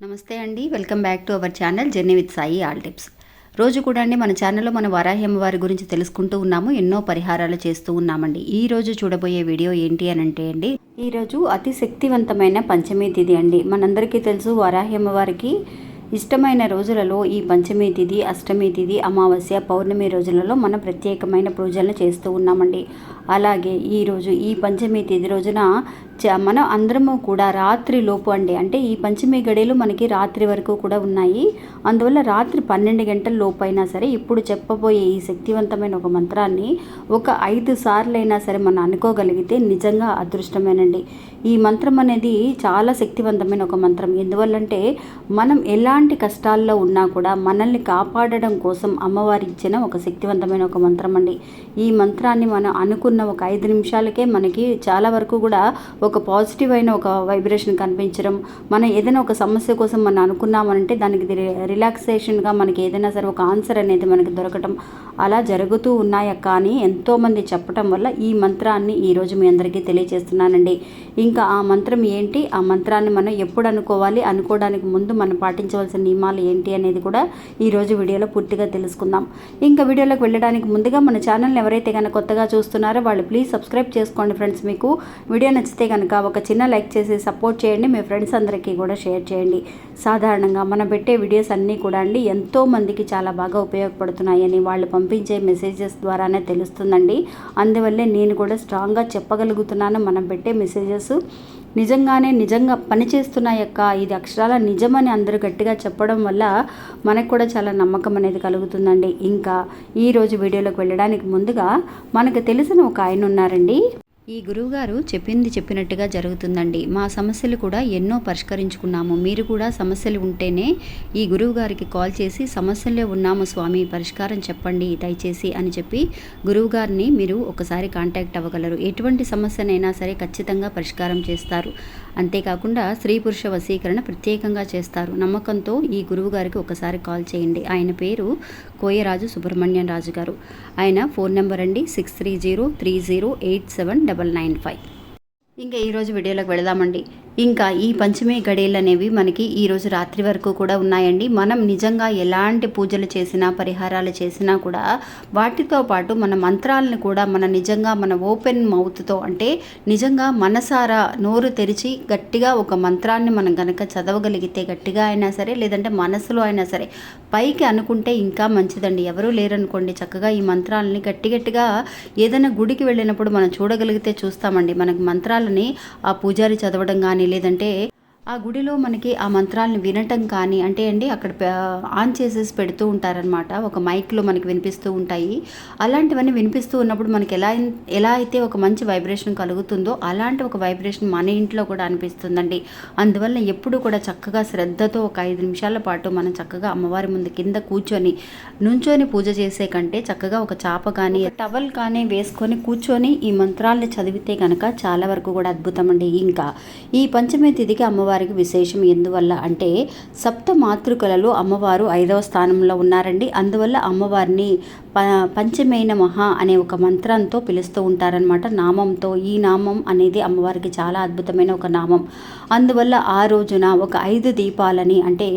నమస్తే అండి. Welcome back to our channel journey with Sai all tips. రోజు కూడా అండి మన ఛానల్లో మన వరాహ్యమ్మ వారి గురించి తెలుసుకుంటూ ఉన్నాము ఎన్నో పరిహారాలు చేస్తూ ఉన్నామండి. ఈ రోజు చూడబోయే వీడియో ఏంటి అని అంటే అండి ఈ రోజు అతి శక్తివంతమైన పంచమి తిథి అండి. మనందరికీ తెలుసు వారాహ్యమ్మ వారికి ఇష్టమైన రోజులలో ఈ పంచమి తిథి అష్టమి తిథి అమావాస్య పౌర్ణమి రోజులలో మనం ప్రత్యేకమైన పూజలను చేస్తూ ఉన్నామండి. అలాగే ఈరోజు ఈ పంచమి తిథి రోజున మనం అందరము కూడా రాత్రి లోపు అండి. అంటే ఈ పంచమి గడియలు మనకి రాత్రి వరకు కూడా ఉన్నాయి. అందువల్ల రాత్రి పన్నెండు గంటల లోపు అయినా సరే ఇప్పుడు చెప్పబోయే ఈ శక్తివంతమైన ఒక మంత్రాన్ని ఒక ఐదు సార్లైనా సరే మనం అనుకోగలిగితే నిజంగా అదృష్టమేనండి. ఈ మంత్రం అనేది చాలా శక్తివంతమైన ఒక మంత్రం. ఎందువల్లంటే మనం ఎలాంటి కష్టాల్లో ఉన్నా కూడా మనల్ని కాపాడడం కోసం అమ్మవారి ఇచ్చిన ఒక శక్తివంతమైన ఒక మంత్రం అండి. ఈ మంత్రాన్ని మనం అనుకున్న ఒక ఐదు నిమిషాలకే మనకి చాలా వరకు కూడా ఒక పాజిటివ్ అయిన ఒక వైబ్రేషన్ కనిపించడం మనం ఏదైనా ఒక సమస్య కోసం మనం అనుకున్నామనంటే దానికి రి- రిలాక్సేషన్గా మనకి ఏదైనా సరే ఒక ఆన్సర్ అనేది మనకి దొరకటం. అలా జరుగుతూ ఉన్నాయా కానీ ఎంతోమంది చెప్పటం వల్ల ఈ మంత్రాన్ని ఈరోజు మీ అందరికీ తెలియజేస్తున్నానండి ఇంకా ఆ మంత్రం ఏంటి? ఆ మంత్రాన్ని మనం ఎప్పుడు అనుకోవాలి? అనుకోవడానికి ముందు మనం పాటించవలసిన నియమాలు ఏంటి అనేది కూడా ఈరోజు వీడియోలో పూర్తిగా తెలుసుకుందాం. ఇంకా వీడియోలోకి వెళ్ళడానికి ముందుగా మన ఛానల్ని ఎవరైతే కనుక కొత్తగా చూస్తున్నారో వాళ్ళు ప్లీజ్ సబ్స్క్రైబ్ చేసుకోండి ఫ్రెండ్స్. మీకు వీడియో నచ్చితే కనుక ఒక చిన్న లైక్ చేసి సపోర్ట్ చేయండి. మీ ఫ్రెండ్స్ అందరికీ కూడా షేర్ చేయండి. సాధారణంగా మనం పెట్టే వీడియోస్ అన్నీ కూడా అండి ఎంతోమందికి చాలా బాగా ఉపయోగపడుతున్నాయని వాళ్ళు పంపి పంపించే మెసేజెస్ ద్వారానే తెలుస్తుందండి. అందువల్లే నేను కూడా స్ట్రాంగ్గా చెప్పగలుగుతున్నాను. మనం పెట్టే మెసేజెస్ నిజంగానే నిజంగా పనిచేస్తున్నాయక్క ఇది అక్షరాల నిజమని అందరూ గట్టిగా చెప్పడం వల్ల మనకు కూడా చాలా నమ్మకం అనేది కలుగుతుందండి. ఇంకా ఈరోజు వీడియోలోకి వెళ్ళడానికి ముందుగా మనకు తెలిసిన ఒక ఆయన ఉన్నారండి. ఈ గురువుగారు చెప్పింది చెప్పినట్టుగా జరుగుతుందండి. మా సమస్యలు కూడా ఎన్నో పరిష్కరించుకున్నాము. మీరు కూడా సమస్యలు ఉంటేనే ఈ గురువు గారికి కాల్ చేసి సమస్యల్లో ఉన్నాము స్వామి పరిష్కారం చెప్పండి దయచేసి అని చెప్పి గురువుగారిని మీరు ఒకసారి కాంటాక్ట్ అవ్వగలరు. ఎటువంటి సమస్యనైనా సరే ఖచ్చితంగా పరిష్కారం చేస్తారు. అంతేకాకుండా స్త్రీ పురుష వశీకరణ ప్రత్యేకంగా చేస్తారు. నమ్మకంతో ఈ గురువు గారికి ఒకసారి కాల్ చేయండి. ఆయన పేరు కోయరాజు సుబ్రహ్మణ్యం రాజు గారు. ఆయన ఫోన్ నెంబర్ అండి six three zero three zero eight seven double nine five. ఇంకా ఈరోజు వీడియోలోకి వెళదామండి. ఇంకా ఈ పంచమి గడేలు అనేవి మనకి ఈరోజు రాత్రి వరకు కూడా ఉన్నాయండి. మనం నిజంగా ఎలాంటి పూజలు చేసినా పరిహారాలు చేసినా కూడా వాటితో పాటు మన మంత్రాలను కూడా మన నిజంగా మన ఓపెన్ మౌత్తో అంటే నిజంగా మనసారా నోరు తెరిచి గట్టిగా ఒక మంత్రాన్ని మనం కనుక చదవగలిగితే గట్టిగా అయినా సరే లేదంటే మనసులో అయినా సరే పైకి అనుకుంటే ఇంకా మంచిదండి. ఎవరూ లేరనుకోండి చక్కగా ఈ మంత్రాలని గట్టి గట్టిగా ఏదైనా గుడికి వెళ్ళినప్పుడు మనం చూడగలిగితే చూస్తామండి. మనకి మంత్రాలని ఆ పూజారి చదవడం కానీ లేదంటే ఆ గుడిలో మనకి ఆ మంత్రాలను వినటం కానీ అంటే అండి అక్కడ ఆన్ చేసేసి పెడుతూ ఉంటారనమాట ఒక మైక్లో మనకి వినిపిస్తూ ఉంటాయి. అలాంటివన్నీ వినిపిస్తూ ఉన్నప్పుడు మనకి ఎలా ఎలా అయితే ఒక మంచి వైబ్రేషన్ కలుగుతుందో అలాంటి ఒక వైబ్రేషన్ మన ఇంట్లో కూడా అనిపిస్తుందండి. అందువల్ల ఎప్పుడు కూడా చక్కగా శ్రద్ధతో ఒక ఐదు నిమిషాల పాటు మనం చక్కగా అమ్మవారి ముందు కింద కూర్చొని నుంచొని పూజ చేసే కంటే చక్కగా ఒక చాప కానీ టవల్ కానీ వేసుకొని కూర్చొని ఈ మంత్రాలను చదివితే కనుక చాలా వరకు కూడా అద్భుతం అండి. ఇంకా ఈ పంచమి తిథికి అమ్మవారికి విశేషం ఎందువల్ల అంటే సప్త మాతృకలలో అమ్మవారు ఐదవ స్థానంలో ఉన్నారండి. అందువల్ల అమ్మవారిని ప పంచమైన మహా అనే ఒక మంత్రంతో పిలుస్తూ ఉంటారనమాట నామంతో ఈ నామం అనేది అమ్మవారికి చాలా అద్భుతమైన ఒక నామం. అందువల్ల ఆ రోజున ఒక ఐదు దీపాలని అంటే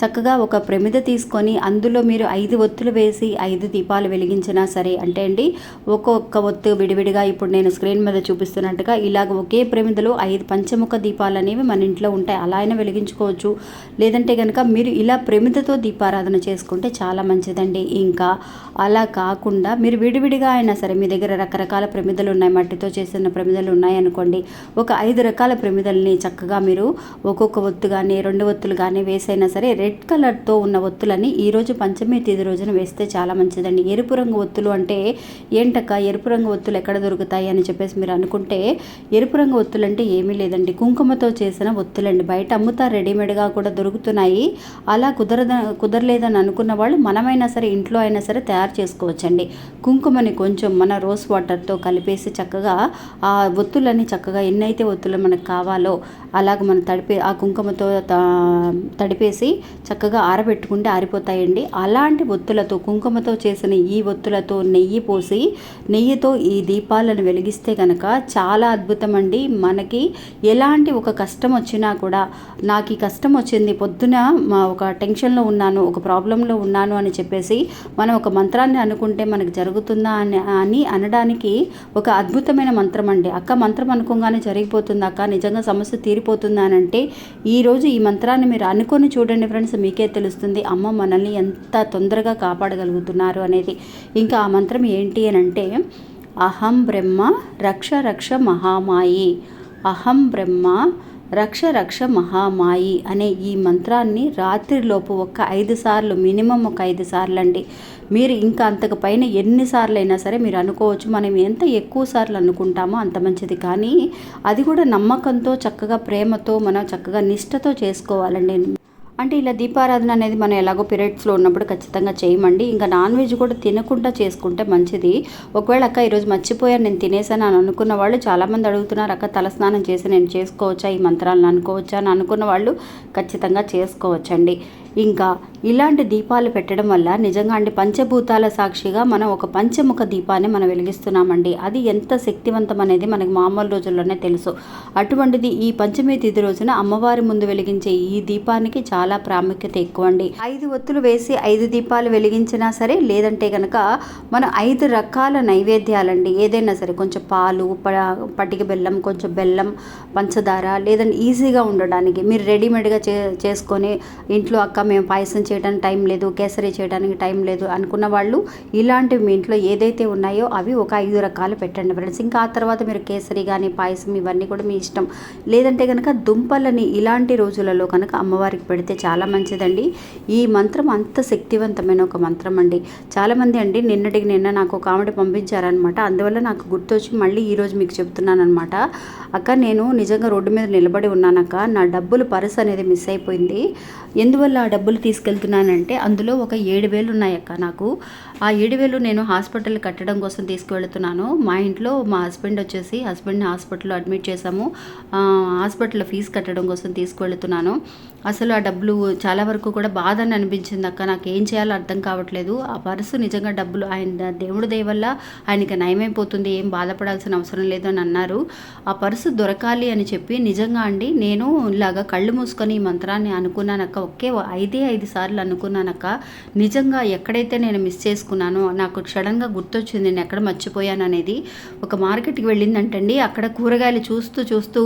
చక్కగా ఒక ప్రమిద తీసుకొని అందులో మీరు ఐదు ఒత్తులు వేసి ఐదు దీపాలు వెలిగించినా సరే అంటే అండి ఒక్కొక్క ఒత్తు విడివిడిగా ఇప్పుడు నేను స్క్రీన్ మీద చూపిస్తున్నట్టుగా ఇలాగ ఒకే ప్రమిదలో ఐదు పంచముఖ దీపాలు అనేవి మన ఇంట్లో ఉంటాయి. అలా అయినా వెలిగించుకోవచ్చు. లేదంటే కనుక మీరు ఇలా ప్రమిదతో దీపారాధన చేసుకుంటే చాలా మంచిదండి. ఇంకా అలా కాకుండా మీరు విడివిడిగా అయినా సరే మీ దగ్గర రకరకాల ప్రమిదలు ఉన్నాయి. మట్టితో చేసిన ప్రమిదలు ఉన్నాయి అనుకోండి. ఒక ఐదు రకాల ప్రమిదల్ని చక్కగా మీరు ఒక్కొక్క ఒత్తు కానీ రెండు ఒత్తులు కానీ వేసైనా సరే రెడ్ కలర్తో ఉన్న ఒత్తులని ఈరోజు పంచమి తేదీ రోజున వేస్తే చాలా మంచిదండి. ఎరుపు రంగు ఒత్తులు అంటే ఏంటక్క? ఎరుపు రంగు ఒత్తులు ఎక్కడ దొరుకుతాయి అని చెప్పేసి మీరు అనుకుంటే ఎరుపు రంగు ఒత్తులు అంటే ఏమీ లేదండి. కుంకుమతో చేసిన ఒత్తులండి బయట అమ్ముతారు రెడీమేడ్గా కూడా దొరుకుతున్నాయి. అలా కుదరద కుదరలేదని అనుకున్న వాళ్ళు మనమైనా సరే ఇంట్లో అయినా సరే తయారు చేసుకోవచ్చండి. కుంకుమని కొంచెం మన రోస్ వాటర్తో కలిపేసి చక్కగా ఆ ఒత్తులని చక్కగా ఎన్నైతే ఒత్తులు మనకు కావాలో అలాగ మనం తడిపే ఆ కుంకుమతో త- తడిపేసి చక్కగా ఆరబెట్టుకుంటే ఆరిపోతాయండి. అలాంటి ఒత్తులతో కుంకుమతో చేసిన ఈ ఒత్తులతో నెయ్యి పోసి నెయ్యితో ఈ దీపాలను వెలిగిస్తే కనుక చాలా అద్భుతం అండి మనకి ఎలాంటి ఒక కష్టం వచ్చినా కూడా నాకు ఈ కష్టం వచ్చింది పొద్దున మా ఒక టెన్షన్లో ఉన్నాను ఒక ప్రాబ్లంలో ఉన్నాను అని చెప్పేసి మనం ఒక మంత్రాన్ని అనుకుంటే మనకు జరుగుతుందా అని అని అనడానికి ఒక అద్భుతమైన మంత్రం అండి. అక్క మంత్రం అనుకోగానే జరిగిపోతుంది అక్క నిజంగా సమస్య తీరిపోతుందా అని అంటే ఈరోజు ఈ మంత్రాన్ని మీరు అనుకొని చూడండి ఫ్రెండ్స్ మీకే తెలుస్తుంది అమ్మ మనల్ని ఎంత తొందరగా కాపాడగలుగుతున్నారు అనేది. ఇంకా ఆ మంత్రం ఏంటి అని అంటే అహం బ్రహ్మ రక్ష రక్ష మహామాయి అహం బ్రహ్మ రక్ష రక్ష మహామాయి అనే ఈ మంత్రాన్ని రాత్రిలోపు ఒక ఐదు సార్లు మినిమం ఒక ఐదు సార్లు అండి. మీరు ఇంకా అంతకు పైన ఎన్నిసార్లు అయినా సరే మీరు అనుకోవచ్చు మనం ఎంత ఎక్కువ సార్లు అనుకుంటామో అంత మంచిది. కానీ అది కూడా నమ్మకంతో చక్కగా ప్రేమతో మనం చక్కగా నిష్టతో చేసుకోవాలండి. అంటే ఇలా దీపారాధన అనేది మనం ఎలాగో పీరియడ్స్లో ఉన్నప్పుడు ఖచ్చితంగా చేయమండి. ఇంకా నాన్ వెజ్ కూడా తినకుండా చేసుకుంటే మంచిది. ఒకవేళ అక్క ఈరోజు మర్చిపోయాను నేను తినేసాను అని అనుకున్న వాళ్ళు చాలామంది అడుగుతున్నారు అక్క తలస్నానం చేసి నేను చేసుకోవచ్చా? ఈ మంత్రాలను అనుకోవచ్చా? అని అనుకున్న వాళ్ళు ఖచ్చితంగా చేసుకోవచ్చండి. ఇంకా ఇలాంటి దీపాలు పెట్టడం వల్ల నిజంగా అండి పంచభూతాల సాక్షిగా మనం ఒక పంచముఖ దీపాన్ని మనం వెలిగిస్తున్నామండి. అది ఎంత శక్తివంతం అనేది మనకి మామూలు రోజుల్లోనే తెలుసు. అటువంటిది ఈ పంచమి తిథి రోజున అమ్మవారి ముందు వెలిగించే ఈ దీపానికి చాలా ప్రాముఖ్యత ఎక్కువ అండి ఐదు ఒత్తులు వేసి ఐదు దీపాలు వెలిగించినా సరే లేదంటే కనుక మనం ఐదు రకాల నైవేద్యాలండి. ఏదైనా సరే కొంచెం పాలు పటిక బెల్లం కొంచెం బెల్లం పంచదార లేదంటే ఈజీగా ఉండడానికి మీరు రెడీమేడ్గా చే చేసుకొని ఇంట్లో అక్క మేము పాయసం చేయడానికి టైం లేదు కేసరి చేయడానికి టైం లేదు అనుకున్న వాళ్ళు ఇలాంటివి మీ ఇంట్లో ఏదైతే ఉన్నాయో అవి ఒక ఐదు రకాలు పెట్టండి ఫ్రెండ్స్. ఇంకా ఆ తర్వాత మీరు కేసరి కానీ పాయసం ఇవన్నీ కూడా మీ ఇష్టం. లేదంటే కనుక దుంపలని ఇలాంటి రోజులలో కనుక అమ్మవారికి పెడితే చాలా మంచిదండి. ఈ మంత్రం అంత శక్తివంతమైన ఒక మంత్రం అండి. చాలామంది అండి నిన్నటికి నిన్న నాకు ఒక ఆవిడ పంపించారనమాట అందువల్ల నాకు గుర్తొచ్చి మళ్ళీ ఈరోజు మీకు చెప్తున్నాను అనమాట అక్క నేను నిజంగా రోడ్డు మీద నిలబడి ఉన్నానక్క. నా డబ్బులు పర్స్ అనేది మిస్ అయిపోయింది. ఎందువల్ల ఆ డబ్బులు తీసుకెళ్తున్నానంటే అందులో ఒక ఏడు వేలు ఉన్నాయక్క నాకు. ఆ ఏడు వేలు నేను హాస్పిటల్ కట్టడం కోసం తీసుకువెళ్తున్నాను. మా ఇంట్లో మా హస్బెండ్ వచ్చేసి హస్బెండ్ని హాస్పిటల్లో అడ్మిట్ చేశాము. హాస్పిటల్లో ఫీజు కట్టడం కోసం తీసుకువెళ్తున్నాను. అసలు ఆ డబ్బులు చాలా వరకు కూడా బాధ అని అనిపించింది అక్క. నాకు ఏం చేయాలో అర్థం కావట్లేదు. ఆ పర్సు నిజంగా డబ్బులు ఆయన దేవుడి దయ వల్ల ఆయనకి నయమైపోతుంది. ఏం బాధపడాల్సిన అవసరం లేదు అని అన్నారు. ఆ పర్సు దొరకాలి అని చెప్పి నిజంగా అండి నేను ఇలాగా కళ్ళు మూసుకొని ఈ మంత్రాన్ని అనుకున్నానక్క. ఒకే ఐదే ఐదు సార్లు అనుకున్నానక్క. నిజంగా ఎక్కడైతే నేను మిస్ చేసుకున్నానో నాకు క్షణంగా గుర్తొచ్చింది నేను ఎక్కడ మర్చిపోయాను అనేది ఒక మార్కెట్కి వెళ్ళిందంటండి. అక్కడ కూరగాయలు చూస్తూ చూస్తూ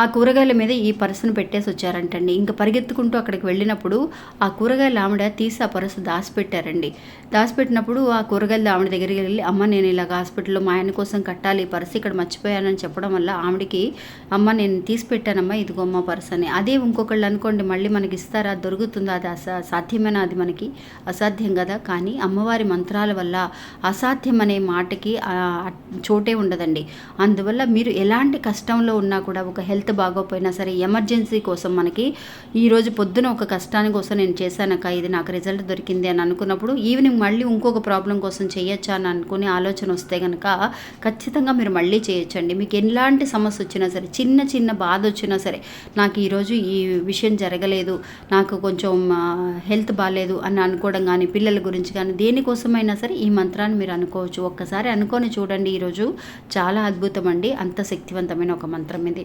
ఆ కూరగాయల మీద ఈ పర్సును పెట్టేసి వచ్చారంటండి. ఇంకా పరిగెత్తుకుంటూ అక్కడికి వెళ్ళినప్పుడు ఆ కూరగాయల ఆవిడ తీసి ఆ పర్సు దాచిపెట్టారండి. దాచిపెట్టినప్పుడు ఆ కూరగాయల ఆవిడ దగ్గరికి వెళ్ళి అమ్మ నేను ఇలాగ హాస్పిటల్లో మా ఆయన కోసం కట్టాలి ఈ పర్సు ఇక్కడ మర్చిపోయానని చెప్పడం వల్ల ఆవిడకి అమ్మ నేను తీసి పెట్టానమ్మా ఇదిగో అమ్మ పర్సు అని అదే ఇంకొకళ్ళు అనుకోండి మళ్ళీ మనకి ఇస్తారా? దొరుకుతుందా? అది అసా సాధ్యమైన అది మనకి? అసాధ్యం కదా కానీ అమ్మవారి మంత్రాల వల్ల అసాధ్యం అనే మాటకి చోటే ఉండదండి. అందువల్ల మీరు ఎలాంటి కష్టంలో ఉన్నా కూడా ఒక హెల్త్ హెల్త్ బాగోపోయినా సరే ఎమర్జెన్సీ కోసం మనకి ఈరోజు పొద్దున ఒక కష్టాని కోసం నేను చేశానక్క ఇది నాకు రిజల్ట్ దొరికింది అని అనుకున్నప్పుడు ఈవినింగ్ మళ్ళీ ఇంకొక ప్రాబ్లం కోసం చేయొచ్చా అని అనుకుని ఆలోచన వస్తే కనుక ఖచ్చితంగా మీరు మళ్ళీ చేయొచ్చండి. మీకు ఎలాంటి సమస్య వచ్చినా సరే చిన్న చిన్న బాధ వచ్చినా సరే నాకు ఈరోజు ఈ విషయం జరగలేదు నాకు కొంచెం హెల్త్ బాగాలేదు అని అనుకోవడం కానీ పిల్లల గురించి కానీ దేనికోసమైనా సరే ఈ మంత్రాన్ని మీరు అనుకోవచ్చు. ఒక్కసారి అనుకొని చూడండి ఈరోజు చాలా అద్భుతం అండి. అంత శక్తివంతమైన ఒక మంత్రం ఇది.